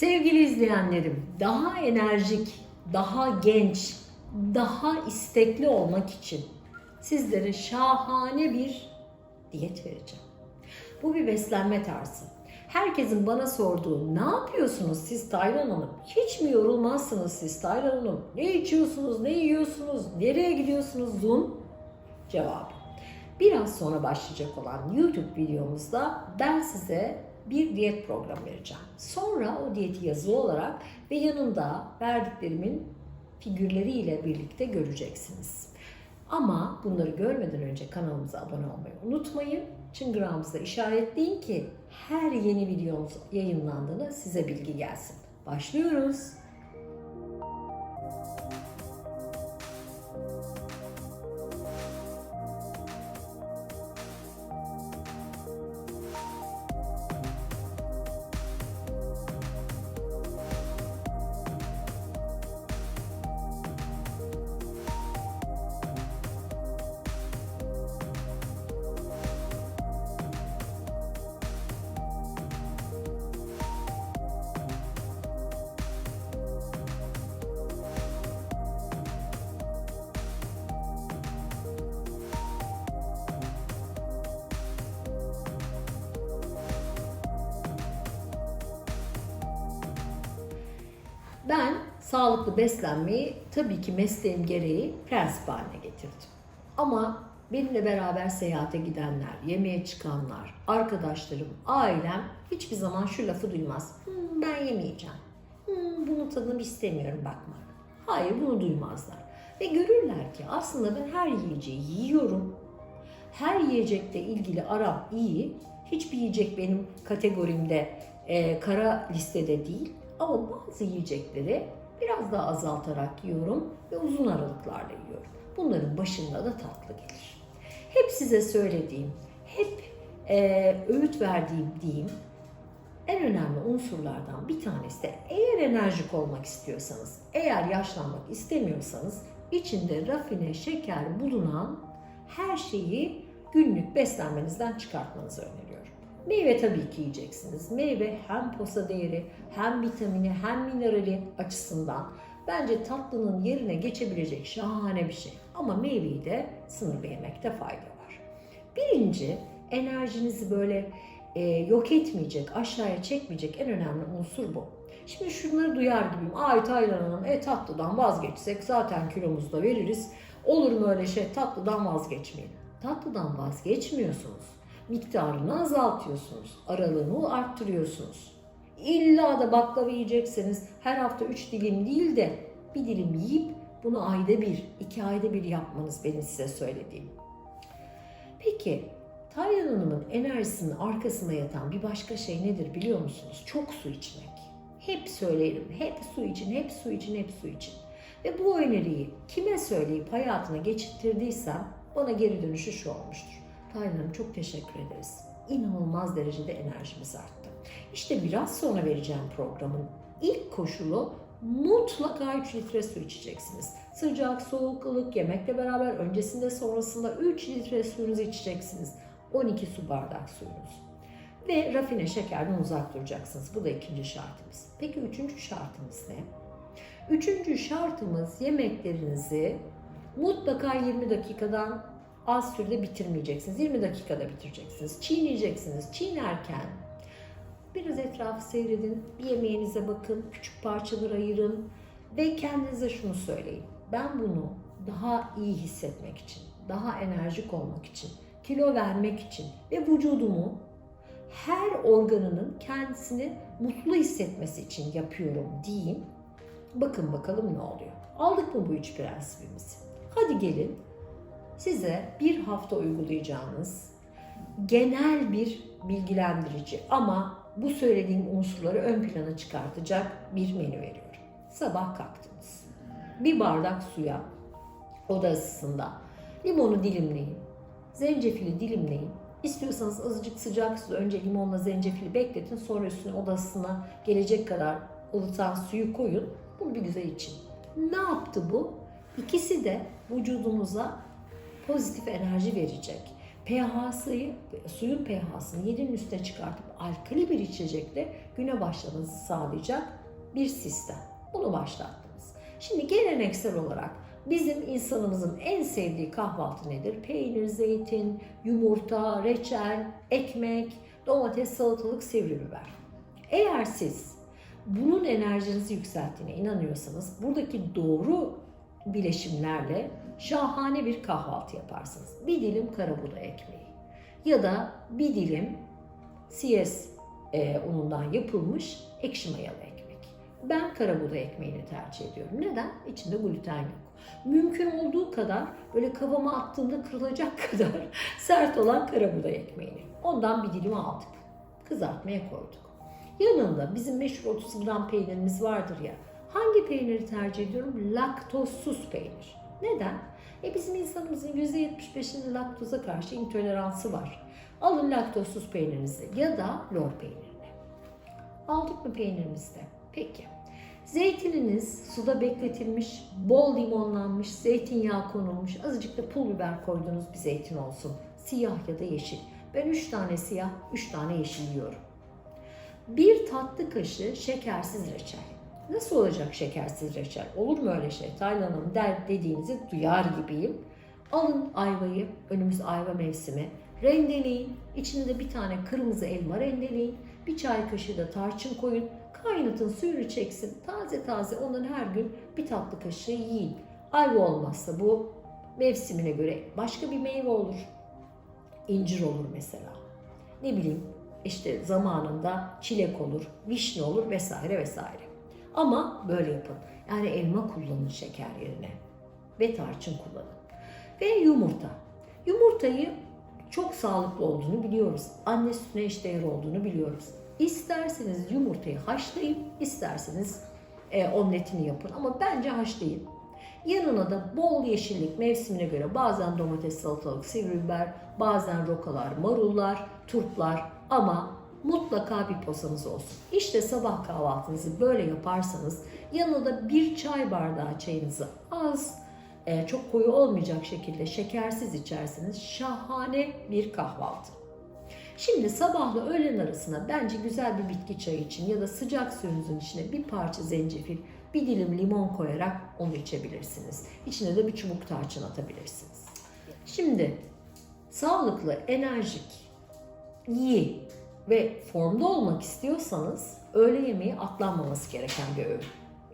Sevgili izleyenlerim, daha enerjik, daha genç, daha istekli olmak için sizlere şahane bir diyet vereceğim. Bu bir beslenme tarzı. Herkesin bana sorduğu ne yapıyorsunuz siz Taylan Hanım? Hiç mi yorulmazsınız siz Taylan Hanım? Ne içiyorsunuz, ne yiyorsunuz, nereye gidiyorsunuz? Zoom cevabı. Biraz sonra başlayacak olan YouTube videomuzda ben size bir diyet programı vereceğim. Sonra o diyeti yazılı olarak ve yanında verdiklerimin figürleriyle birlikte göreceksiniz. Ama bunları görmeden önce kanalımıza abone olmayı unutmayın. Çıngırağımızda işaretleyin ki her yeni videomuz yayınlandığında size bilgi gelsin. Başlıyoruz. Ben sağlıklı beslenmeyi tabii ki mesleğim gereği prensip haline getirdim. Ama benimle beraber seyahate gidenler, yemeğe çıkanlar, arkadaşlarım, ailem hiçbir zaman şu lafı duymaz. "Hmm, ben yemeyeceğim. Hmm, bunun tadını istemiyorum bakmak. Hayır bunu duymazlar. Ve görürler ki aslında ben her yiyeceği yiyorum. Her yiyecekle ilgili aram iyi. Hiçbir yiyecek benim kategorimde e, kara listede değil. Ama bazı yiyecekleri biraz daha azaltarak yiyorum ve uzun aralıklarla yiyorum. Bunların başında da tatlı gelir. Hep size söylediğim, hep e, öğüt verdiğim diyeyim, en önemli unsurlardan bir tanesi de eğer enerjik olmak istiyorsanız, eğer yaşlanmak istemiyorsanız içinde rafine şeker bulunan her şeyi günlük beslenmenizden çıkartmanızı öneriyorum. Meyve tabii ki yiyeceksiniz. Meyve hem posa değeri hem vitamini hem minerali açısından bence tatlının yerine geçebilecek şahane bir şey. Ama meyveyi de sınırlı yemekte fayda var. Birinci enerjinizi böyle e, yok etmeyecek, aşağıya çekmeyecek en önemli unsur bu. Şimdi şunları duyar gibiyim. Ay Taylan Hanım e tatlıdan vazgeçsek zaten kilomuzu da veririz. Olur mu öyle şey tatlıdan vazgeçmeyin. Tatlıdan vazgeçmiyorsunuz. Miktarını azaltıyorsunuz. Aralığını arttırıyorsunuz. İlla da baklava yiyecekseniz her hafta 3 dilim değil de bir dilim yiyip bunu ayda bir, iki ayda bir yapmanız benim size söylediğim. Peki Taylan Hanım'ın enerjisinin arkasında yatan bir başka şey nedir biliyor musunuz? Çok su içmek. Hep söylerim, hep su için, hep su için, hep su için. Ve bu öneriyi kime söyleyip hayatına geçirttirdiysem bana geri dönüşü şu olmuştur. Hanım çok teşekkür ederiz. İnanılmaz derecede enerjimiz arttı. İşte biraz sonra vereceğim programın ilk koşulu mutlaka 3 litre su içeceksiniz. Sıcak, soğuk, ılık, yemekle beraber öncesinde sonrasında 3 litre suyunuzu içeceksiniz. 12 su bardak suyunuz. Ve rafine şekerden uzak duracaksınız. Bu da ikinci şartımız. Peki üçüncü şartımız ne? Üçüncü şartımız yemeklerinizi mutlaka 20 dakikadan az sürede bitirmeyeceksiniz. 20 dakikada bitireceksiniz. Çiğneyeceksiniz. Çiğnerken biraz etrafı seyredin. Bir yemeğinize bakın. Küçük parçalar ayırın. Ve kendinize şunu söyleyin. Ben bunu daha iyi hissetmek için, daha enerjik olmak için, kilo vermek için ve vücudumu her organının kendisini mutlu hissetmesi için yapıyorum diyeyim. Bakın bakalım ne oluyor. Aldık mı bu üç prensibimizi? Hadi gelin size bir hafta uygulayacağınız genel bir bilgilendirici ama bu söylediğim unsurları ön plana çıkartacak bir menü veriyorum. Sabah kalktınız. Bir bardak suya oda ısısında limonu dilimleyin. Zencefili dilimleyin. İstiyorsanız azıcık sıcak su önce limonla zencefili bekletin. Sonra üstüne odasına gelecek kadar ılıtan suyu koyun. Bunu bir güzel için. Ne yaptı bu? İkisi de vücudunuza pozitif enerji verecek. pH'sıyı, suyun pH'sını 7'nin üstüne çıkartıp alkali bir içecekle güne başlamanızı sağlayacak bir sistem. Bunu başlattınız. Şimdi geleneksel olarak bizim insanımızın en sevdiği kahvaltı nedir? Peynir, zeytin, yumurta, reçel, ekmek, domates, salatalık, sivri biber. Eğer siz bunun enerjinizi yükselttiğine inanıyorsanız buradaki doğru bileşimlerle şahane bir kahvaltı yaparsınız. Bir dilim karabuğday ekmeği ya da bir dilim siyes e, unundan yapılmış ekşi mayalı ekmek. Ben karabuğday ekmeğini tercih ediyorum. Neden? İçinde gluten yok. Mümkün olduğu kadar böyle kavama attığımda kırılacak kadar sert olan karabuğday ekmeğini. Ondan bir dilim aldık. Kızartmaya koyduk. Yanında bizim meşhur 30 gram peynirimiz vardır ya. Hangi peyniri tercih ediyorum? Laktozsuz peynir. Neden? E bizim insanımızın %75'inin laktoza karşı intoleransı var. Alın laktozsuz peynirinizi ya da lor peynirini. Aldık mı peynirimizi de? Peki. Zeytininiz suda bekletilmiş, bol limonlanmış, zeytinyağı konulmuş, azıcık da pul biber koyduğunuz bir zeytin olsun. Siyah ya da yeşil. Ben 3 tane siyah, 3 tane yeşil yiyorum. Bir tatlı kaşığı şekersiz reçel. Nasıl olacak şekersiz reçel? Olur mu öyle şey? Taylan Hanım der dediğinizi duyar gibiyim. Alın ayvayı, önümüz ayva mevsimi. Rendeleyin. İçine de bir tane kırmızı elma rendeleyin. Bir çay kaşığı da tarçın koyun. Kaynatın suyunu çeksin. Taze taze ondan her gün bir tatlı kaşığı yiyin. Ayva olmazsa bu mevsimine göre başka bir meyve olur. İncir olur mesela. Ne bileyim işte zamanında çilek olur, vişne olur vesaire vesaire. Ama böyle yapın. Yani elma kullanın şeker yerine ve tarçın kullanın. Ve yumurta. Yumurtayı çok sağlıklı olduğunu biliyoruz. Anne sütüne eşdeğer olduğunu biliyoruz. İsterseniz yumurtayı haşlayın, isterseniz e, omletini yapın. Ama bence haşlayın. Yanına da bol yeşillik mevsimine göre bazen domates, salatalık, sivri biber, bazen rokalar, marullar, turplar ama mutlaka bir posanız olsun. İşte sabah kahvaltınızı böyle yaparsanız yanına da bir çay bardağı çayınızı az, e, çok koyu olmayacak şekilde şekersiz içerseniz şahane bir kahvaltı. Şimdi sabahla öğlen arasına bence güzel bir bitki çayı için ya da sıcak suyunuzun içine bir parça zencefil, bir dilim limon koyarak onu içebilirsiniz. İçine de bir çubuk tarçın atabilirsiniz. Şimdi sağlıklı, enerjik, iyi ve formda olmak istiyorsanız öğle yemeği atlanmaması gereken bir öğün.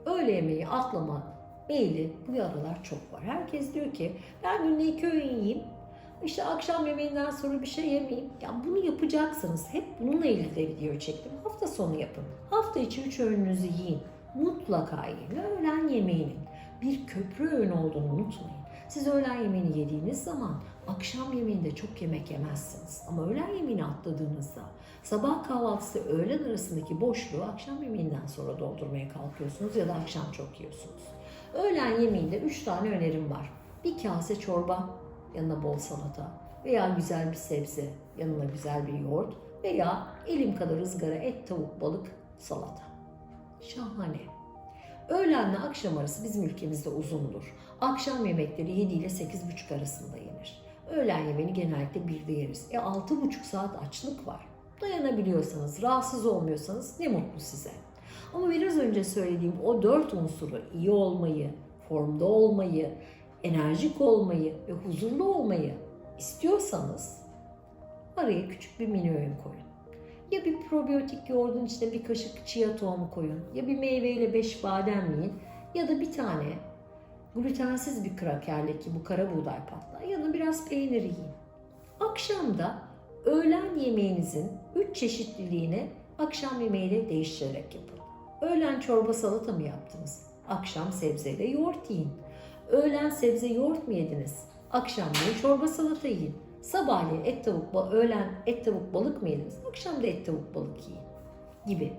Öğle yemeği atlama meyli bu aralar çok var. Herkes diyor ki ben günde iki öğün yiyeyim. İşte akşam yemeğinden sonra bir şey yemeyeyim. Ya bunu yapacaksınız. Hep bununla ilgili de video çektim. Hafta sonu yapın. Hafta içi üç öğününüzü yiyin. Mutlaka yiyin. Öğlen yemeğinin bir köprü öğün olduğunu unutmayın. Siz öğlen yemeğini yediğiniz zaman akşam yemeğinde çok yemek yemezsiniz. Ama öğlen yemeğini atladığınızda sabah kahvaltısı öğlen arasındaki boşluğu akşam yemeğinden sonra doldurmaya kalkıyorsunuz ya da akşam çok yiyorsunuz. Öğlen yemeğinde 3 tane önerim var. Bir kase çorba, yanına bol salata veya güzel bir sebze, yanına güzel bir yoğurt veya elim kadar ızgara et, tavuk, balık, salata. Şahane. Öğlenle akşam arası bizim ülkemizde uzundur. Akşam yemekleri 7 ile 8.30 arasında yenir. Öğlen yemeğini genellikle 1'de yeriz. E 6,5 saat açlık var. Dayanabiliyorsanız, rahatsız olmuyorsanız ne mutlu size. Ama biraz önce söylediğim o dört unsuru iyi olmayı, formda olmayı, enerjik olmayı ve huzurlu olmayı istiyorsanız araya küçük bir mini öğün koyun. Ya bir probiyotik yoğurdun içine bir kaşık chia tohumu koyun. Ya bir meyveyle beş badem yiyin. Ya da bir tane glutensiz bir krakerle ki bu kara buğday patlağı. Yanına biraz peynir yiyin. Akşamda öğlen yemeğinizin üç çeşitliliğini akşam yemeğiyle değiştirerek yapın. Öğlen çorba salata mı yaptınız? Akşam sebzeyle yoğurt yiyin. Öğlen sebze yoğurt mu yediniz? Akşamleyin çorba salata yiyin. Sabahleyin et tavuk, öğlen et tavuk balık mı yediniz? Akşam da et tavuk balık yiyin gibi.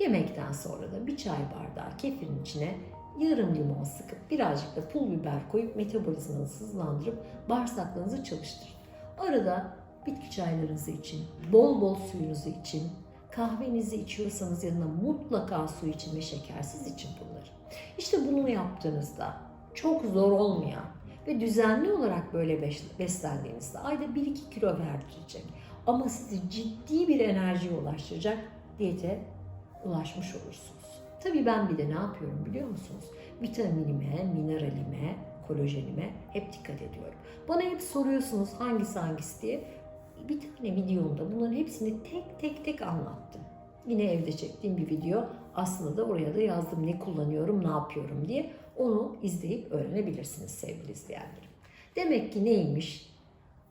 Yemekten sonra da bir çay bardağı kefirin içine yarım limon sıkıp birazcık da pul biber koyup metabolizmanızı hızlandırıp bağırsaklarınızı çalıştırın. Arada bitki çaylarınızı için, bol bol suyunuzu için, kahvenizi içiyorsanız yanına mutlaka su için ve şekersiz için bunları. İşte bunu yaptığınızda çok zor olmayan ve düzenli olarak böyle beslendiğinizde ayda 1-2 kilo verdirecek. Ama sizi ciddi bir enerjiye ulaştıracak diyete ulaşmış olursunuz. Tabii ben bir de ne yapıyorum biliyor musunuz? Vitaminime, mineralime, kolajenime hep dikkat ediyorum. Bana hep soruyorsunuz hangisi hangisi diye. Bir tane videomda bunların hepsini tek tek tek anlattım. Yine evde çektiğim bir video. Aslında da oraya da yazdım ne kullanıyorum, ne yapıyorum diye. Onu izleyip öğrenebilirsiniz sevgili izleyenlerim. Demek ki neymiş?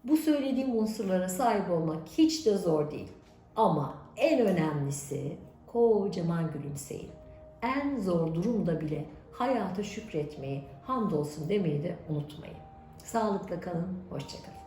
Bu söylediğim unsurlara sahip olmak hiç de zor değil. Ama en önemlisi kocaman gülümseyin. En zor durumda bile hayata şükretmeyi, hamdolsun demeyi de unutmayın. Sağlıkla kalın, hoşçakalın.